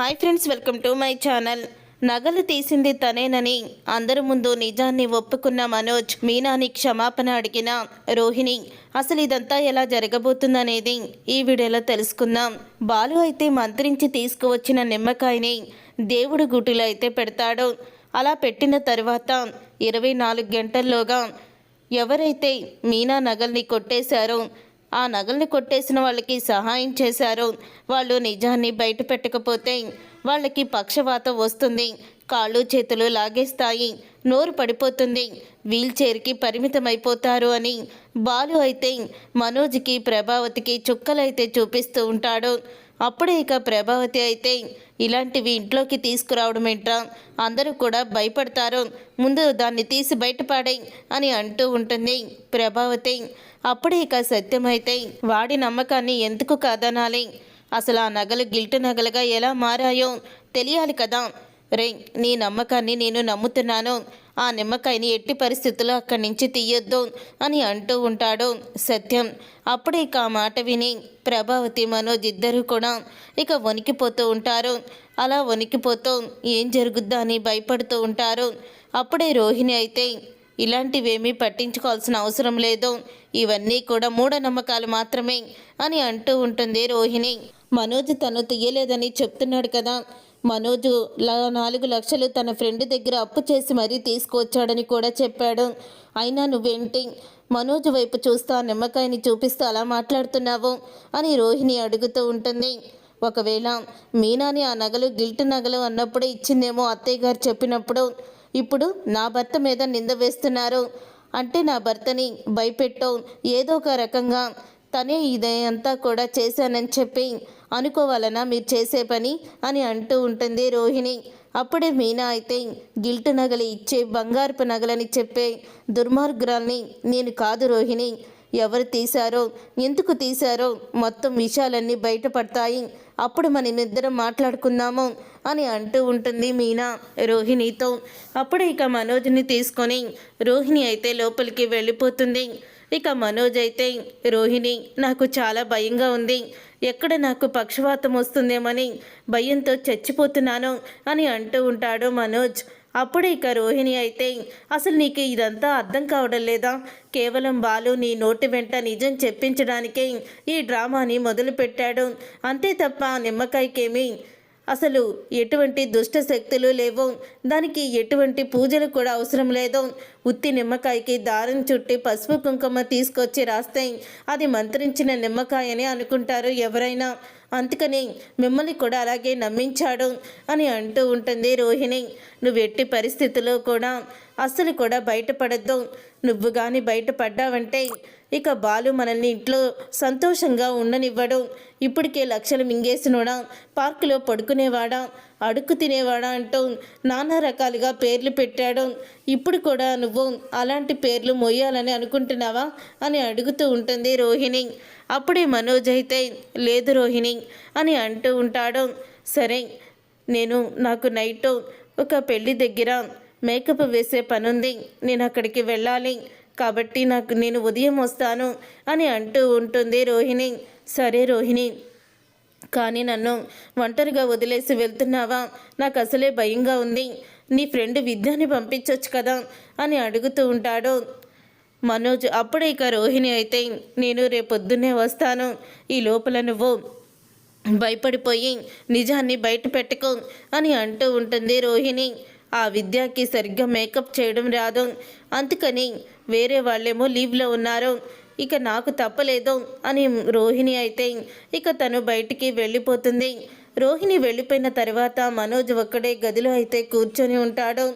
Hi friends welcome to my channel. నగలు తీసింది తనేనని అందరి ముందు నిజాన్ని ఒప్పుకున్న మనోజ్ మీనాని క్షమాపణ అడిగిన రోహిణి అసలు ఇదంతా ఎలా జరగబోతుందనేది ఈ వీడియోలో తెలుసుకుందాం. బాలు అయితే మంత్రించి తీసుకువచ్చిన నిమ్మకాయని దేవుడు గుటిలో అయితే పెడతాడు. అలా పెట్టిన తర్వాత ఇరవై నాలుగు గంటల్లోగా ఎవరైతే మీనా నగల్ని కొట్టేశారో ఆ నగల్ని కొట్టేసిన వాళ్ళకి సహాయం చేశారు. వాళ్ళు నిజాన్ని బయట పెట్టకపోతే వాళ్ళకి పక్షవాతం వస్తుంది. కాళ్ళు చేతులు లాగేస్తాయి. నోరు పడిపోతుంది. వీల్ చైర్కి పరిమితమైపోతారు అని బాలు అయితే మనోజ్కి ప్రభావతికి చుక్కలైతే చూపిస్తూ ఉంటాడు. అప్పుడే ఇక ప్రభావతి అయితే ఇలాంటివి ఇంట్లోకి తీసుకురావడం ఏంట్రా? అందరూ కూడా భయపడతారు. ముందు దాన్ని తీసి బయటపడే అని అంటూ ఉంటుంది ప్రభావతి. అప్పుడే ఇక సత్యమైతే వాడి నమ్మకాన్ని ఎందుకు కాదనాలి? అసలు ఆ నగలు గిల్టు నగలుగా ఎలా మారాయో తెలియాలి కదా. రే నీ నమ్మకాన్ని నేను నమ్ముతున్నాను. ఆ నిమ్మకాయని ఎట్టి పరిస్థితుల్లో అక్కడి నుంచి తీయొద్దు అని అంటూ ఉంటాడు సత్యం. అప్పుడే ఇక ఆ మాట విని ప్రభావతి మనోజ్ ఇద్దరు కూడా ఇక వణికిపోతూ ఉంటారు. అలా వణికిపోతూ ఏం జరుగుద్దా అని భయపడుతూ ఉంటారు. అప్పుడే రోహిణి అయితే ఇలాంటివేమీ పట్టించుకోవాల్సిన అవసరం లేదు. ఇవన్నీ కూడా మూఢనమ్మకాలు మాత్రమే అని అంటూ ఉంటుంది రోహిణి. మనోజ్ తను తీయలేదని చెప్తున్నాడు కదా. మనోజు నాలుగు లక్షలు తన ఫ్రెండ్ దగ్గర అప్పు చేసి మరీ తీసుకొచ్చాడని కూడా చెప్పాడు. అయినా నువ్వేంటి? మనోజ్ వైపు చూస్తా నిమ్మకాయని చూపిస్తూ అలా మాట్లాడుతున్నావు అని రోహిణి అడుగుతూ ఉంటుంది. ఒకవేళ మీనాని ఆ నగలు గిల్ట్ నగలు అన్నప్పుడే ఇచ్చిందేమో అత్తయ్య గారు చెప్పినప్పుడు ఇప్పుడు నా భర్త మీద నింద వేస్తున్నారు. అంటే నా భర్తని భయపెట్టో ఏదో ఒక రకంగా తనే ఇదంతా కూడా చేశానని చెప్పి అనుకోవాలనా? మీరు చేసే పని? అని అంటూ ఉంటుంది రోహిణి. అప్పుడే మీనా అయితే గిల్ట్ నగలు ఇచ్చే బంగారపు నగలని చెప్పే దుర్మార్గురాల్ని నేను కాదు రోహిణి. ఎవరు తీశారో ఎందుకు తీశారో మొత్తం విషయాలన్నీ బయటపడతాయి. అప్పుడు మనం ఇద్దరం మాట్లాడుకుందాము అని అంటూ ఉంటుంది మీనా రోహిణితో. అప్పుడు ఇక మనోజ్ని తీసుకొని రోహిణి అయితే లోపలికి వెళ్ళిపోతుంది. ఇక మనోజ్ అయితే రోహిణి నాకు చాలా భయంగా ఉంది. ఎక్కడ నాకు పక్షవాతం వస్తుందేమని భయంతో చచ్చిపోతున్నాను అని అంటూ ఉంటాడు మనోజ్. అప్పుడే ఇక రోహిణి అయితే అసలు నీకు ఇదంతా అర్థం కావడం లేదా? కేవలం బాలు నీ నోటి వెంట నిజం చెప్పించడానికే ఈ డ్రామాని మొదలుపెట్టాడు. అంతే తప్ప నిమ్మకాయకేమీ అసలు ఎటువంటి దుష్ట శక్తులు లేవు. దానికి ఎటువంటి పూజలు కూడా అవసరం లేదు. ఉత్తి నిమ్మకాయకి దారం చుట్టి పసుపు కుంకుమ తీసుకొచ్చి రాస్తే అది మంత్రించిన నిమ్మకాయని అనుకుంటారు ఎవరైనా. అందుకని మిమ్మల్ని కూడా అలాగే నమ్మించాడు అని అంటూ ఉంటుంది రోహిణి. నువ్వు ఎట్టి పరిస్థితుల్లో కూడా అస్సలు కూడా బయటపడద్దు. నువ్వు కానీ బయటపడ్డావంటే ఇక బాలు మనల్ని ఇంట్లో సంతోషంగా ఉండనివ్వడం. ఇప్పటికే లక్షలు మింగేసినోడా పార్కులో పడుకునేవాడా అడుక్కు తినేవాడా అంటూ నానా రకాలుగా పేర్లు పెట్టాడు. ఇప్పుడు కూడా నువ్వు అలాంటి పేర్లు మొయ్యాలని అనుకుంటున్నావా అని అడుగుతూ ఉంటుంది రోహిణి. అప్పుడే మనోజ్ అయితే లేదు రోహిణి అని అంటూ ఉంటాడు. సరే నేను నాకు నైట్ ఒక పెళ్ళి దగ్గర మేకప్ వేసే పనుంది. నేను అక్కడికి వెళ్ళాలి. కాబట్టి నాకు నేను ఉదయం వస్తాను అని అంటూ ఉంటుంది రోహిణి. సరే రోహిణి కానీ నన్ను ఒంటరిగా వదిలేసి వెళ్తున్నావా? నాకు అసలే భయంగా ఉంది. నీ ఫ్రెండ్ విద్యాని పంపించవచ్చు కదా అని అడుగుతూ ఉంటాడు మనోజ్. అప్పుడే ఇక రోహిణి అయితే నేను రేపొద్దున్నే వస్తాను. ఈ లోపల నువ్వు భయపడిపోయి నిజాన్ని బయట పెట్టుకో అని అంటూ ఉంటుంది రోహిణి. ఆ విద్యకి సరిగ్గా మేకప్ చేయడం రాదు. అందుకని వేరే వాళ్ళేమో లీవ్లో ఉన్నారు. ఇక నాకు తప్పలేదు అని రోహిణి అయితే ఇక తను బయటికి వెళ్ళిపోతుంది. రోహిణి వెళ్ళిపోయిన తర్వాత మనోజ్ ఒక్కడే గదిలో అయితే కూర్చొని ఉంటాడు.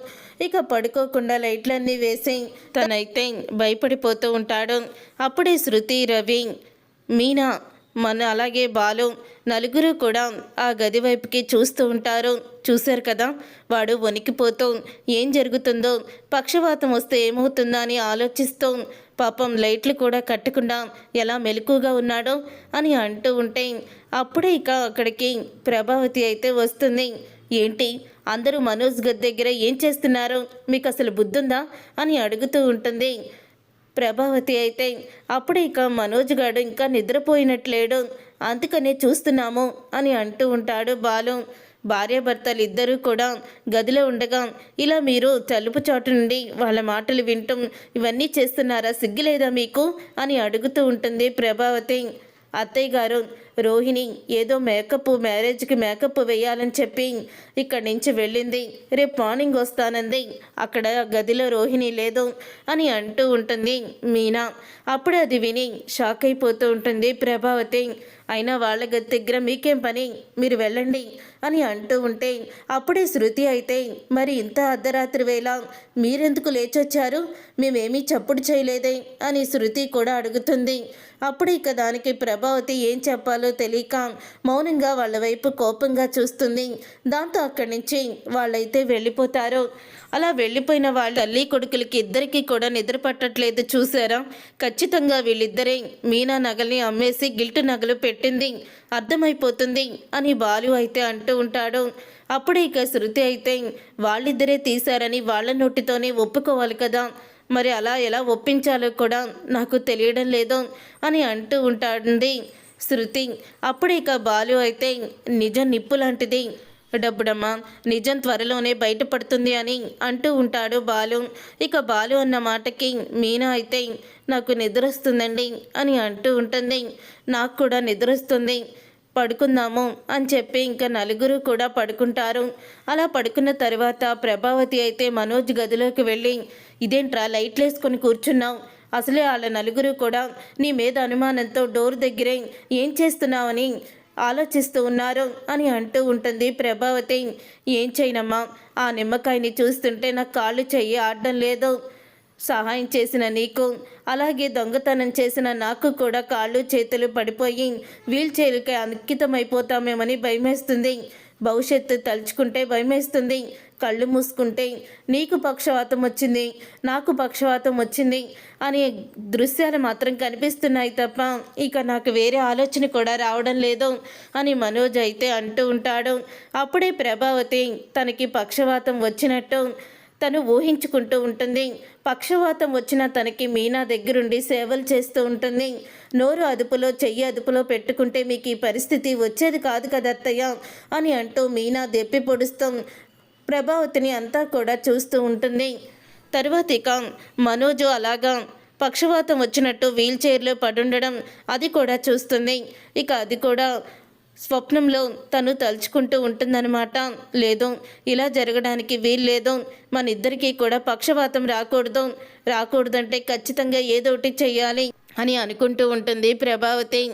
ఇక పడుకోకుండా లైట్లన్నీ వేసి తనైతే భయపడిపోతూ ఉంటాడు. అప్పుడే శృతి రవి మీనా మన అలాగే బాలు నలుగురు కూడా ఆ గది వైపుకి చూస్తూ ఉంటారు. చూశారు కదా? వాడు వణికిపోతూ ఏం జరుగుతుందో? పక్షవాతం వస్తే ఏమవుతుందో అని ఆలోచిస్తూ పాపం లైట్లు కూడా కట్టకుండా ఎలా మెలకుగా ఉన్నాడో అని అంటూ ఉంటే అప్పుడే ఇక అక్కడికి ప్రభావతి అయితే వస్తుంది. ఏంటి? అందరూ మనోజ్ గది దగ్గర ఏం చేస్తున్నారు? మీకు అసలు బుద్ధుందా? అని అడుగుతూ ఉంటుంది. ప్రభావతి అయితే అప్పుడే ఇక మనోజ్ గాడు ఇంకా నిద్రపోయినట్లేడు. అందుకనే చూస్తున్నాము అని అంటూ ఉంటాడు బాలు. భార్యాభర్తలు ఇద్దరూ కూడా గదిలో ఉండగా ఇలా మీరు తలుపు చాటు నుండి వాళ్ళ మాటలు వింటూ ఇవన్నీ చేస్తున్నారా? సిగ్గులేదా మీకు? అని అడుగుతూ ఉంటుంది ప్రభావతి. అత్తయ్య గారు రోహిణి ఏదో మేకప్ మ్యారేజ్కి మేకప్ వేయాలని చెప్పి ఇక్కడి నుంచి వెళ్ళింది. రేపు మార్నింగ్ వస్తానంది. అక్కడ గదిలో రోహిణి లేదు అని అంటూ ఉంటుంది మీనా. అప్పుడు అది విని షాక్ అయిపోతూ ఉంటుంది ప్రభావతి. అయినా వాళ్ళ గది దగ్గర మీకేం పని? మీరు వెళ్ళండి అని అంటూ ఉంటే అప్పుడే శృతి అయితే మరి ఇంత అర్ధరాత్రి వేళ మీరెందుకు లేచొచ్చారు? మేమేమీ చప్పుడు చేయలేదే అని శృతి కూడా అడుగుతుంది. అప్పుడు ఇక దానికి ప్రభావతి ఏం చెప్పాలో తెలియక మౌనంగా వాళ్ళ వైపు కోపంగా చూస్తుంది. దాంతో అక్కడి నుంచి వాళ్ళైతే వెళ్ళిపోతారు. అలా వెళ్ళిపోయిన వాళ్ళ తల్లి కొడుకులకి ఇద్దరికి కూడా నిద్ర పట్టట్లేదు చూసారా? ఖచ్చితంగా వీళ్ళిద్దరే మీనా నగల్ని అమ్మేసి గిల్ట్ నగలు పెట్టింది. అర్థమైపోతుంది అని బాలు అయితే అంటూ ఉంటాడు. అప్పుడే ఇక శృతి అయితే వాళ్ళిద్దరే తీశారని వాళ్ళ నోటితోనే ఒప్పుకోవాలి కదా. మరి అలా ఎలా ఒప్పించాలో కూడా నాకు తెలియడం లేదు అని అంటూ ఉంటాడండి శృతి అప్పుడే ఇక బాలు అయితే నిజం నిప్పు లాంటిది. డబ్బుడమ్మ నిజం త్వరలోనే బయటపడుతుంది అని అంటూ ఉంటాడు బాలు. ఇక బాలు అన్న మాటకి మీనా అయితే నాకు నిద్ర వస్తుందండి అని అంటూ ఉంటుంది. నాకు కూడా నిద్ర వస్తుంది పడుకుందాము అని చెప్పి ఇంకా నలుగురు కూడా పడుకుంటారు. అలా పడుకున్న తర్వాత ప్రభావతి అయితే మనోజ్ గదిలోకి వెళ్ళి ఇదేంట్రా లైట్లు వేసుకొని కూర్చున్నావు? అసలే వాళ్ళ నలుగురు కూడా నీ మీద అనుమానంతో డోర్ దగ్గరే ఏం చేస్తున్నావని ఆలోచిస్తూ ఉన్నారు అని అంటూ ఉంటుంది ప్రభావతి. ఏం చేయనమ్మా? ఆ నిమ్మకాయని చూస్తుంటే నాకు కాళ్ళు చెయ్యి ఆడడం లేదు. సహాయం చేసిన నీకు అలాగే దొంగతనం చేసిన నాకు కూడా కాళ్ళు చేతులు పడిపోయి వీల్ చైర్కి అంకితమైపోతామేమని భయమేస్తుంది. భవిష్యత్తు తలుచుకుంటే భయమేస్తుంది. కళ్ళు మూసుకుంటే నీకు పక్షవాతం వచ్చింది నాకు పక్షవాతం వచ్చింది అనే దృశ్యాలు మాత్రం కనిపిస్తున్నాయి తప్ప ఇక నాకు వేరే ఆలోచన కూడా రావడం లేదు అని మనోజ్ అయితే అంటూ ఉంటాడు. అప్పుడే ప్రభావతి తనకి పక్షవాతం వచ్చినట్టు తను ఊహించుకుంటూ ఉంటుంది. పక్షవాతం వచ్చిన తనకి మీనా దగ్గరుండి సేవలు చేస్తూ ఉంటుంది. నోరు అదుపులో చెయ్యి అదుపులో పెట్టుకుంటే మీకు ఈ పరిస్థితి వచ్చేది కాదు కదా అత్తయ్య అని అంటూ మీనా దెప్పి పొడుస్తాం ప్రభావతిని అంతా కూడా చూస్తూ ఉంటుంది. తరువాత ఇక మనోజు అలాగా పక్షవాతం వచ్చినట్టు వీల్ చైర్లో పడుండడం అది కూడా చూస్తుంది. ఇక అది కూడా స్వప్నంలో తను తలుచుకుంటూ ఉంటుందన్నమాట. లేదు ఇలా జరగడానికి వీల్లేదు మన ఇద్దరికీ కూడా పక్షవాతం రాకూడదు. రాకూడదంటే ఖచ్చితంగా ఏదో ఒకటి చెయ్యాలి అని అనుకుంటూ ఉంటుంది ప్రభావతి.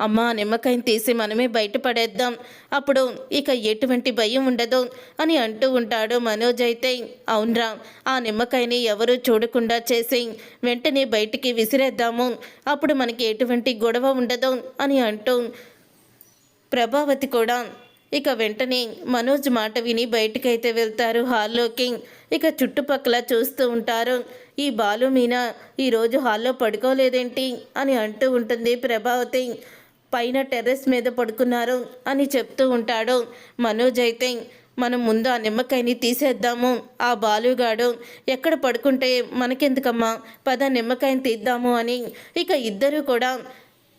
అమ్మ నిమ్మకాయని తీసి మనమే బయటపడేద్దాం. అప్పుడు ఇక ఎటువంటి భయం ఉండదు అని అంటూ ఉంటాడు మనోజ్ అయితే. అవునరా ఆ నిమ్మకాయని ఎవరు చూడకుండా చేసి వెంటనే బయటికి విసిరేద్దాము. అప్పుడు మనకి ఎటువంటి గొడవ ఉండదు అని అంటూ ప్రభావతి కూడా ఇక వెంటనే మనోజ్ మాట విని బయటకైతే వెళ్తారు హాల్లోకి. ఇక చుట్టుపక్కల చూస్తూ ఉంటారు ఈ బాలు మీనా ఈరోజు హాల్లో పడుకోలేదేంటి? అని అంటూ ఉంటుంది ప్రభావతి. పైన టెర్రస్ మీద పడుకున్నారు అని చెప్తూ ఉంటాడు. మనోజ్ అయితే మనం ముందు ఆ నిమ్మకాయని తీసేద్దాము. ఆ బాలుగాడు ఎక్కడ పడుకుంటే మనకెందుకమ్మా? పద నిమ్మకాయని తీద్దాము అని. ఇక ఇద్దరు కూడా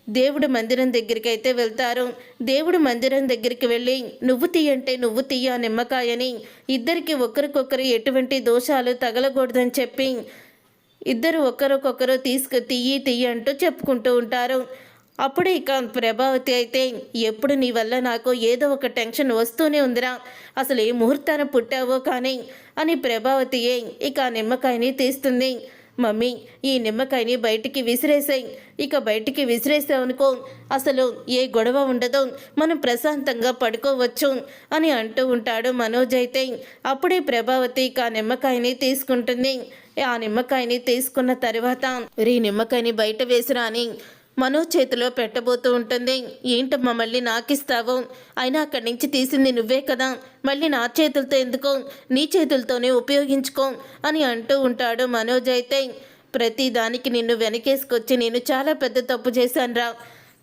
దేవుడు మందిరం దగ్గరికి అయితే వెళ్తారు. దేవుడు మందిరం దగ్గరికి వెళ్ళి నువ్వు తీయంటే నువ్వు తీయ నిమ్మకాయని. ఇద్దరికి ఒకరికొకరు ఎటువంటి దోషాలు తగలకూడదని చెప్పి ఇద్దరు ఒకరికొకరు తీసుకు తీయి తీయి అంటూ చెప్పుకుంటూ ఉంటారు. అప్పుడే ఇక ప్రభావతి అయితే ఎప్పుడు నీ వల్ల నాకు ఏదో ఒక టెన్షన్ వస్తూనే ఉందిరా. అసలు ఏ ముహూర్తాన పుట్టావో కానీ అని ప్రభావతి ఇక ఆ నిమ్మకాయని తీస్తుంది. మమ్మీ ఈ నిమ్మకాయని బయటికి విసిరేసాయి. ఇక బయటికి విసిరేసావనుకో అసలు ఏ గొడవ ఉండదు. మనం ప్రశాంతంగా పడుకోవచ్చు అని అంటూ ఉంటాడు మనోజ్ అయితే. అప్పుడే ప్రభావతి ఇక ఆ నిమ్మకాయని తీసుకుంటుంది. ఆ నిమ్మకాయని తీసుకున్న తర్వాత రీ నిమ్మకాయని బయట వేసిరా అని మనో చేతిలో పెట్టబోతూ ఉంటుంది. ఏంటమ్మా మళ్ళీ నాకిస్తావు? అయినా అక్కడి నుంచి తీసింది నువ్వే కదా. మళ్ళీ నా చేతులతో ఎందుకో? నీ చేతులతోనే ఉపయోగించుకో అని అంటూ ఉంటాడు మనోజ్ అయితే. ప్రతి దానికి నిన్ను వెనకేసుకొచ్చి నేను చాలా పెద్ద తప్పు చేశాను రా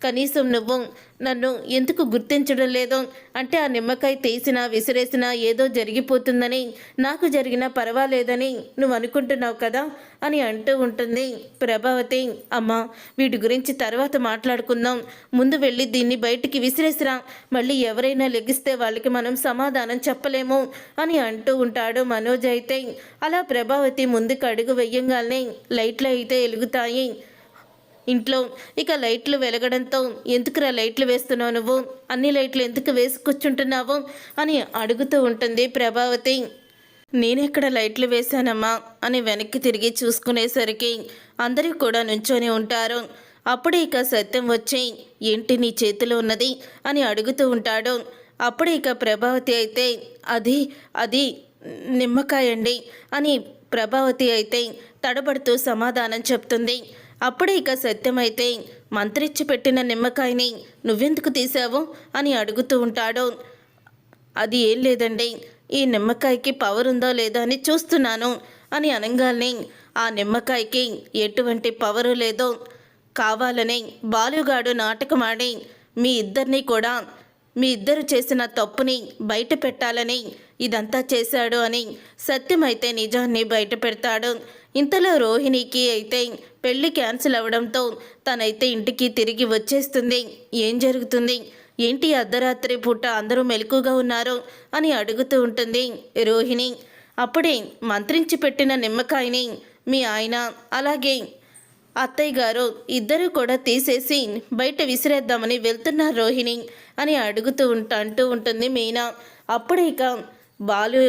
కనీసం నువ్వు నన్ను ఎందుకు గుర్తించడం లేదో? అంటే ఆ నిమ్మకాయ తీసినా విసిరేసినా ఏదో జరిగిపోతుందని నాకు జరిగినా పర్వాలేదని నువ్వు అనుకుంటున్నావు కదా? అని అంటూ ఉంటుంది ప్రభావతి. అమ్మ వీటి గురించి తర్వాత మాట్లాడుకుందాం. ముందు వెళ్ళి దీన్ని బయటికి విసిరేసిరా. మళ్ళీ ఎవరైనా లెగిస్తే వాళ్ళకి మనం సమాధానం చెప్పలేము అని అంటూ ఉంటాడు మనోజ్ అయితే. అలా ప్రభావతి ముందుకు అడుగు వెయ్యంగానే లైట్లు అయితే వెలుగుతాయి. ఇంట్లో ఇక లైట్లు వెలగడంతో ఎందుకురా లైట్లు వేస్తున్నావు నువ్వు? అన్ని లైట్లు ఎందుకు వేసి కూర్చుంటున్నావు? అని అడుగుతూ ఉంటుంది ప్రభావతి. నేనెక్కడ లైట్లు వేశానమ్మా? అని వెనక్కి తిరిగి చూసుకునేసరికి అందరూ కూడా నుంచొని ఉంటారు. అప్పుడే ఇక సత్యం వచ్చి ఏంటి నీ చేతిలో ఉన్నది? అని అడుగుతూ ఉంటాడు. అప్పుడే ఇక ప్రభావతి అయితే అది అది నిమ్మకాయ అండి అని ప్రభావతి అయితే తడబడుతూ సమాధానం చెప్తుంది. అప్పుడే ఇక సత్యమైతే మంత్రిచ్చి పెట్టిన నిమ్మకాయని నువ్వెందుకు తీసావు? అని అడుగుతూ ఉంటాడు. అది ఏం లేదండి ఈ నిమ్మకాయకి పవర్ ఉందో లేదో అని చూస్తున్నాను అని అనగానే ఆ నిమ్మకాయకి ఎటువంటి పవరు లేదో. కావాలని బాలుగాడు నాటకమాడి మీ ఇద్దరిని కూడా మీ ఇద్దరు చేసిన తప్పుని బయట పెట్టాలని ఇదంతా చేశాడు అని సత్యమైతే నిజాన్ని బయట పెడతాడు. ఇంతలో రోహిణికి అయితే పెళ్ళి క్యాన్సిల్ అవ్వడంతో తనైతే ఇంటికి తిరిగి వచ్చేస్తుంది. ఏం జరుగుతుంది? ఏంటి అర్ధరాత్రి పూట అందరూ మెలకుగా ఉన్నారు అని అడుగుతూ ఉంటుంది రోహిణి. అప్పుడే మంత్రించి పెట్టిన నిమ్మకాయని మీ ఆయన అలాగే అత్తయ్య గారు ఇద్దరు కూడా తీసేసి బయట విసిరేద్దామని వెళ్తున్నారు రోహిణి అని అడుగుతూ ఉంటా అంటూ ఉంటుంది మీనా. అప్పుడే ఇక బాలు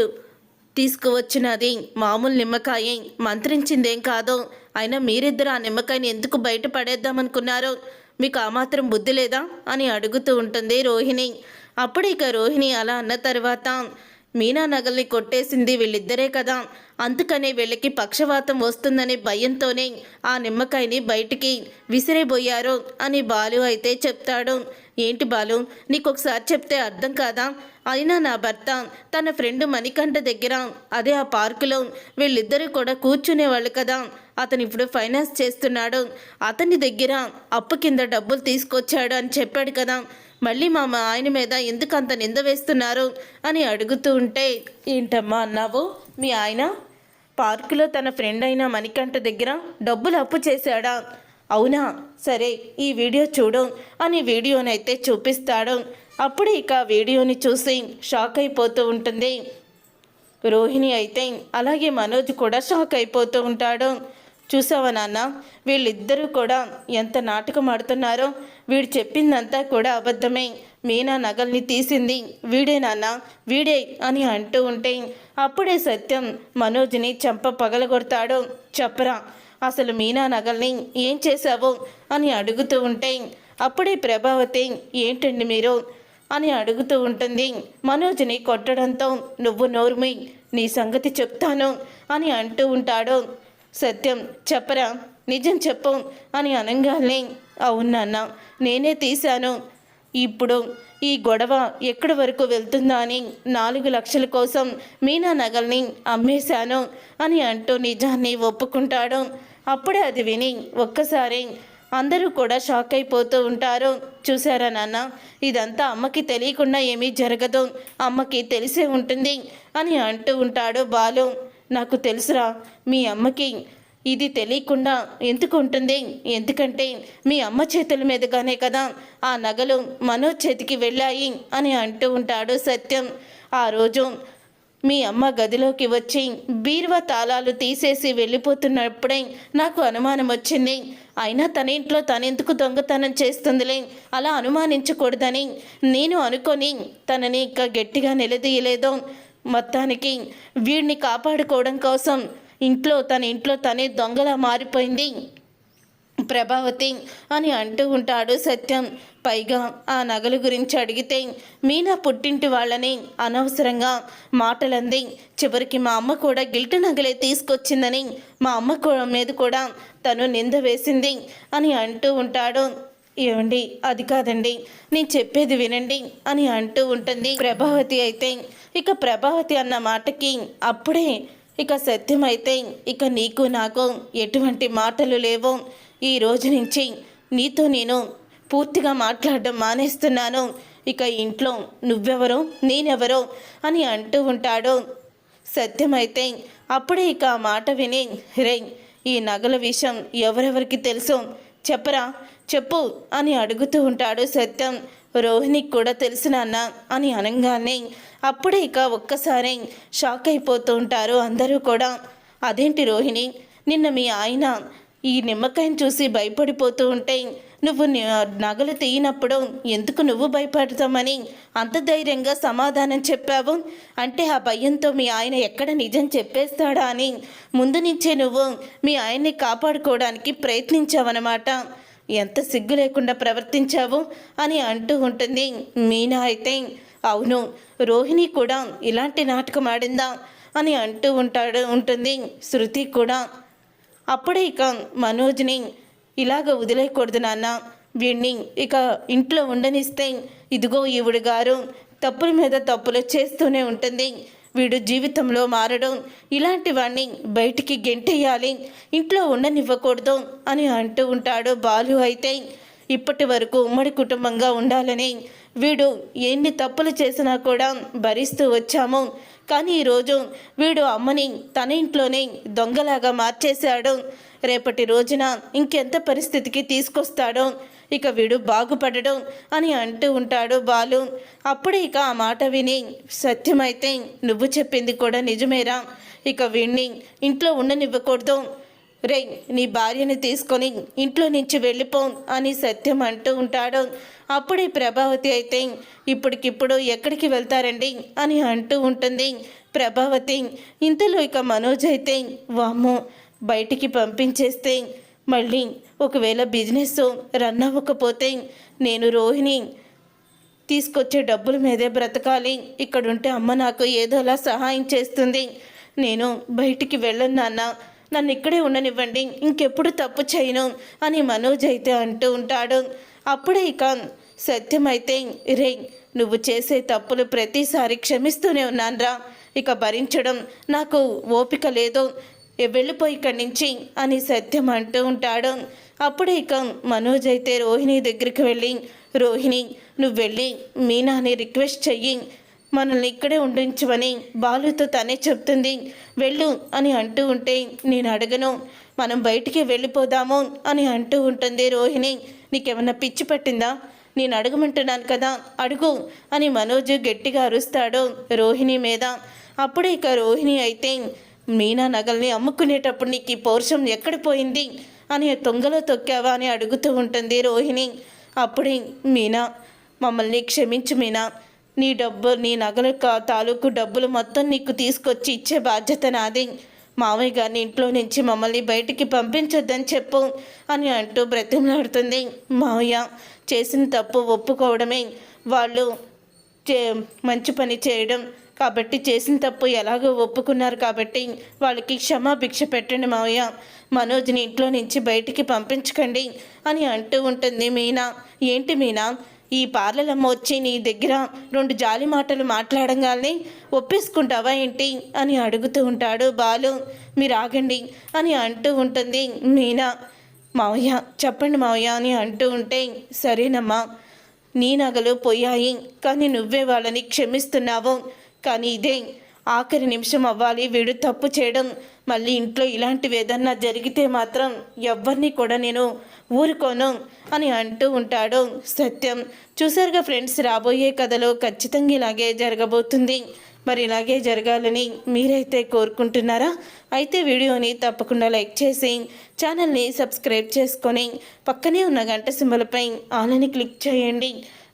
తీసుకువచ్చినది. మామూలు నిమ్మకాయ. మంత్రించిందేం కాదు. అయినా మీరిద్దరు ఆ నిమ్మకాయని ఎందుకు బయట పడేద్దామనుకున్నారు మీకు ఆ మాత్రం బుద్ధి లేదా? అని అడుగుతూ ఉంటుంది రోహిణి. అప్పుడు ఇక రోహిణి అలా అన్న తర్వాత మీనా నగల్ని కొట్టేసింది వీళ్ళిద్దరే కదా. అందుకనే వీళ్ళకి పక్షవాతం వస్తుందనే భయంతోనే ఆ నిమ్మకాయని బయటికి విసిరేబోయారు అని బాలు అయితే చెప్తాడు. ఏంటి బాలు నీకు ఒకసారి చెప్తే అర్థం కాదా? అయినా నా భర్త తన ఫ్రెండ్ మణికంఠ దగ్గర అదే ఆ పార్కులో వీళ్ళిద్దరూ కూడా కూర్చునేవాళ్ళు కదా. అతను ఇప్పుడు ఫైనాన్స్ చేస్తున్నాడు. అతని దగ్గర అప్పు కింద డబ్బులు తీసుకొచ్చాడు అని చెప్పాడు కదా. మళ్ళీ మా మా ఆయన మీద ఎందుకు అంత నింద వేస్తున్నారు అని అడుగుతూ ఉంటే ఏంటమ్మా అన్నావు? మీ ఆయన పార్కులో తన ఫ్రెండ్ అయిన మణికంఠ దగ్గర డబ్బులు అప్పు చేశాడా? అవునా? సరే ఈ వీడియో చూడు అని వీడియోనైతే చూపిస్తాడు. అప్పుడు ఇక వీడియోని చూసి షాక్ అయిపోతూ ఉంటుంది. రోహిణి అయితే అలాగే మనోజ్ కూడా షాక్ అయిపోతూ ఉంటాడు. చూసావా నాన్న? వీళ్ళిద్దరూ కూడా ఎంత నాటకం ఆడుతున్నారో? వీడు చెప్పిందంతా కూడా అబద్ధమే. మీనా నగల్ని తీసింది వీడే నాన్న వీడే అని అంటూ ఉంటే అప్పుడే సత్యం మనోజ్ని చంప పగలగొడతాడు? చెప్పరా. అసలు మీనా నగల్ని ఏం చేశావు? అని అడుగుతూ ఉంటే అప్పుడే ప్రభావతి ఏంటండి మీరు? అని అడుగుతూ ఉంటుంది మనోజ్ని కొట్టడంతో నువ్వు నోర్మి నీ సంగతి చెప్తాను అని అంటూ ఉంటాడు సత్యం చెప్పరా? నిజం చెప్పు అని అనగానే అవునాన్న నేనే తీశాను. ఇప్పుడు ఈ గొడవ ఎక్కడి వరకు వెళ్తుందా అని నాలుగు లక్షల కోసం మీనా నగల్ని అమ్మేశాను అని అంటూ నిజాన్ని ఒప్పుకుంటాడు. అప్పుడే అది విని ఒక్కసారి అందరూ కూడా షాక్ అయిపోతూ ఉంటారు. చూసారా నాన్న? ఇదంతా అమ్మకి తెలియకుండా ఏమీ జరగదు. అమ్మకి తెలిసే ఉంటుంది అని అంటూ ఉంటాడు బాలు. నాకు తెలుసురా మీ అమ్మకి ఇది తెలియకుండా ఎందుకు ఉంటుంది? ఎందుకంటే మీ అమ్మ చేతుల మీదుగానే కదా ఆ నగలు మనోజ్ చేతికి వెళ్ళాయి అని అంటూ ఉంటాడు సత్యం. ఆ రోజు మీ అమ్మ గదిలోకి వచ్చి బీరువా తాళాలు తీసేసి వెళ్ళిపోతున్నప్పుడే నాకు అనుమానం వచ్చింది. అయినా తన ఇంట్లో తనెందుకు దొంగతనం చేస్తుందిలే? అలా అనుమానించకూడదని నేను అనుకొని తనని ఇంకా గట్టిగా నిలదీయలేదో. మొత్తానికి వీడిని కాపాడుకోవడం కోసం ఇంట్లో తన ఇంట్లో తనే దొంగలా మారిపోయింది. ప్రభావతి అని అంటూ ఉంటాడు సత్యం. పైగా ఆ నగల గురించి అడిగితే మీనా పుట్టింటి వాళ్ళని అనవసరంగా మాటలంది. చివరికి మా అమ్మ కూడా గిల్ట్ నగలే తీసుకొచ్చిందని మా అమ్మ మీద కూడా తను నింద వేసింది అని అంటూ ఉంటాడు. ఏమండి? అది కాదండి. నేను చెప్పేది వినండి అని అంటూ ఉంటుంది. ప్రభావతి అయితే ఇక ప్రభావతి అన్న మాటకి అప్పుడే ఇక సత్యమైతే ఇక నీకు నాకు ఎటువంటి మాటలు లేవు. ఈ రోజు నుంచి నీతో నేను పూర్తిగా మాట్లాడడం మానేస్తున్నాను. ఇక ఇంట్లో నువ్వెవరో నేనెవరో అని అంటూ ఉంటాడు. సత్యమైతే అప్పుడే ఇక ఆ మాట విని రే ఈ నగల విషయం ఎవరెవరికి తెలుసు? చెప్పరా? చెప్పు అని అడుగుతూ ఉంటాడు సత్యం. రోహిణికి కూడా తెలుసు నాన్న అని అనగానే అప్పుడే ఇక ఒక్కసారి షాక్ అయిపోతూ ఉంటారు అందరూ కూడా. అదేంటి రోహిణి నిన్న మీ ఆయన ఈ నిమ్మకాయని చూసి భయపడిపోతూ ఉంటే నువ్వు నగలు తీయనప్పుడు ఎందుకు నువ్వు భయపడతామని అంత ధైర్యంగా సమాధానం చెప్పావు? అంటే ఆ భయంతో మీ ఆయన ఎక్కడ నిజం చెప్పేస్తాడా అని ముందు నుంచే నువ్వు మీ ఆయన్ని కాపాడుకోవడానికి ప్రయత్నించావన్నమాట. ఎంత సిగ్గు లేకుండా ప్రవర్తించావు అని అంటూ ఉంటుంది. మీనా అయితే అవును రోహిణి కూడా ఇలాంటి నాటకం ఆడిందా అని అంటూ ఉంటాడు ఉంటుంది. శృతి కూడా. అప్పుడే ఇక మనోజ్ని ఇలాగ వదిలేయకూడదు నాన్న. వీడిని ఇక ఇంట్లో ఉండనిస్తే ఇదిగో ఈవిడ గారు తప్పుల మీద తప్పులు చేస్తూనే ఉంటుంది. వీడు జీవితంలో మారడం ఇలాంటి వాడిని బయటికి గెంటేయాలి ఇంట్లో ఉండనివ్వకూడదు అని అంటూ ఉంటాడు బాలు అయితే. ఇప్పటి వరకు ఉమ్మడి కుటుంబంగా ఉండాలని వీడు ఎన్ని తప్పులు చేసినా కూడా భరిస్తూ వచ్చాము. కానీ ఈరోజు వీడు అమ్మని తన ఇంట్లోనే దొంగలాగా మార్చేశాడు. రేపటి రోజున ఇంకెంత పరిస్థితికి తీసుకొస్తాడో ఇక వీడు బాగుపడడం అని అంటూ ఉంటాడు బాలు. అప్పుడే ఇక ఆ మాట విని సత్యమైతే నువ్వు చెప్పింది కూడా నిజమేరా? ఇక వీణ్ణి ఇంట్లో ఉండనివ్వకూడదు. రే నీ భార్యని తీసుకొని ఇంట్లో నుంచి వెళ్ళిపో అని సత్యం అంటూ ఉంటాడు. అప్పుడే ప్రభావతి అయితే ఇప్పటికిప్పుడు ఎక్కడికి వెళ్తారండి? అని అంటూ ఉంటుంది. ప్రభావతి ఇంతలో ఇక మనోజ్ అయితే వామ్మో బయటికి పంపించేస్తే మళ్ళీ ఒకవేళ బిజినెస్ రన్ అవ్వకపోతే నేను రోహిణి తీసుకొచ్చే డబ్బుల మీదే బ్రతకాలి. ఇక్కడుంటే అమ్మ నాకు ఏదోలా సహాయం చేస్తుంది. నేను బయటికి వెళ్ళను నాన్న. నన్ను ఇక్కడే ఉండనివ్వండి. ఇంకెప్పుడు తప్పు చేయను అని మనోజ్ అయితే అంటూ ఉంటాడు. అప్పుడే ఇక సత్యమైతే రే నువ్వు చేసే తప్పులు ప్రతిసారి క్షమిస్తూనే ఉన్నానురా. ఇక భరించడం నాకు ఓపిక లేదు. వెళ్ళిపోయి ఇక్కడి నుంచి అని సత్యం అంటూ ఉంటాడు. అప్పుడే ఇక మనోజ్ అయితే రోహిణి దగ్గరికి వెళ్ళి రోహిణి నువ్వు వెళ్ళి మీనాని రిక్వెస్ట్ చెయ్యి. మనల్ని ఇక్కడే ఉండించమని బాలుతో తనే చెప్తుంది. వెళ్ళు అని అంటూ ఉంటే నేను అడగను. మనం బయటికి వెళ్ళిపోదాము అని అంటూ ఉంటుంది రోహిణి. నీకేమన్నా పిచ్చి పట్టిందా? నేను అడగమంటున్నాను కదా అడుగు అని మనోజ్ గట్టిగా అరుస్తాడు రోహిణి మీద. అప్పుడే ఇక రోహిణి అయితే మీనా నగల్ని అమ్ముకునేటప్పుడు నీకు ఈ పౌరుషం ఎక్కడ పోయింది? అని తొంగలో తొక్కావా అని అడుగుతూ ఉంటుంది రోహిణి. అప్పుడే మీనా మమ్మల్ని క్షమించు మీనా. నీ డబ్బు నీ నగల కా- తాలూకు డబ్బులు మొత్తం నీకు తీసుకొచ్చి ఇచ్చే బాధ్యత నాది. మామయ్య గారిని ఇంట్లో నుంచి మమ్మల్ని బయటికి పంపించొద్దని చెప్పు అని అంటూ బ్రతిమలాడుతుంది మావయ్య. చేసిన తప్పు ఒప్పుకోవడమే. వాళ్ళు చే మంచి పని చేయడం కాబట్టి చేసిన తప్పు ఎలాగో ఒప్పుకున్నారు కాబట్టి వాళ్ళకి క్షమాభిక్ష పెట్టండి మావయ్య. మనోజ్ని ఇంట్లో నుంచి బయటికి పంపించకండి అని అంటూ ఉంటుంది మీనా. ఏంటి మీనా? ఈ పార్లలమ్మ వచ్చి నీ దగ్గర రెండు జాలి మాటలు మాట్లాడంగానే ఒప్పేసుకుంటావా ఏంటి? అని అడుగుతూ ఉంటాడు బాలు. మీరు ఆగండి అని అంటూ ఉంటుంది మీనా. మావయ్య చెప్పండి మావయ్య అని అంటూ ఉంటే సరేనమ్మా. నీ నగలు పోయాయి కానీ నువ్వే వాళ్ళని క్షమిస్తున్నావు. కానీ ఇదే ఆఖరి నిమిషం అవ్వాలి. వీడు తప్పు చేయడం మళ్ళీ ఇంట్లో ఇలాంటివి ఏదన్నా జరిగితే మాత్రం ఎవరిని కూడా నేను ఊరుకోను అని అంటూ ఉంటాడు. సత్యం చూసారుగా ఫ్రెండ్స్ రాబోయే కథలో ఖచ్చితంగా ఇలాగే జరగబోతుంది. మరి ఇలాగే జరగాలని మీరైతే కోరుకుంటున్నారా? అయితే వీడియోని తప్పకుండా లైక్ చేసి ఛానల్ని సబ్స్క్రైబ్ చేసుకొని పక్కనే ఉన్న గంట సింబలపై ఆలని క్లిక్ చేయండి.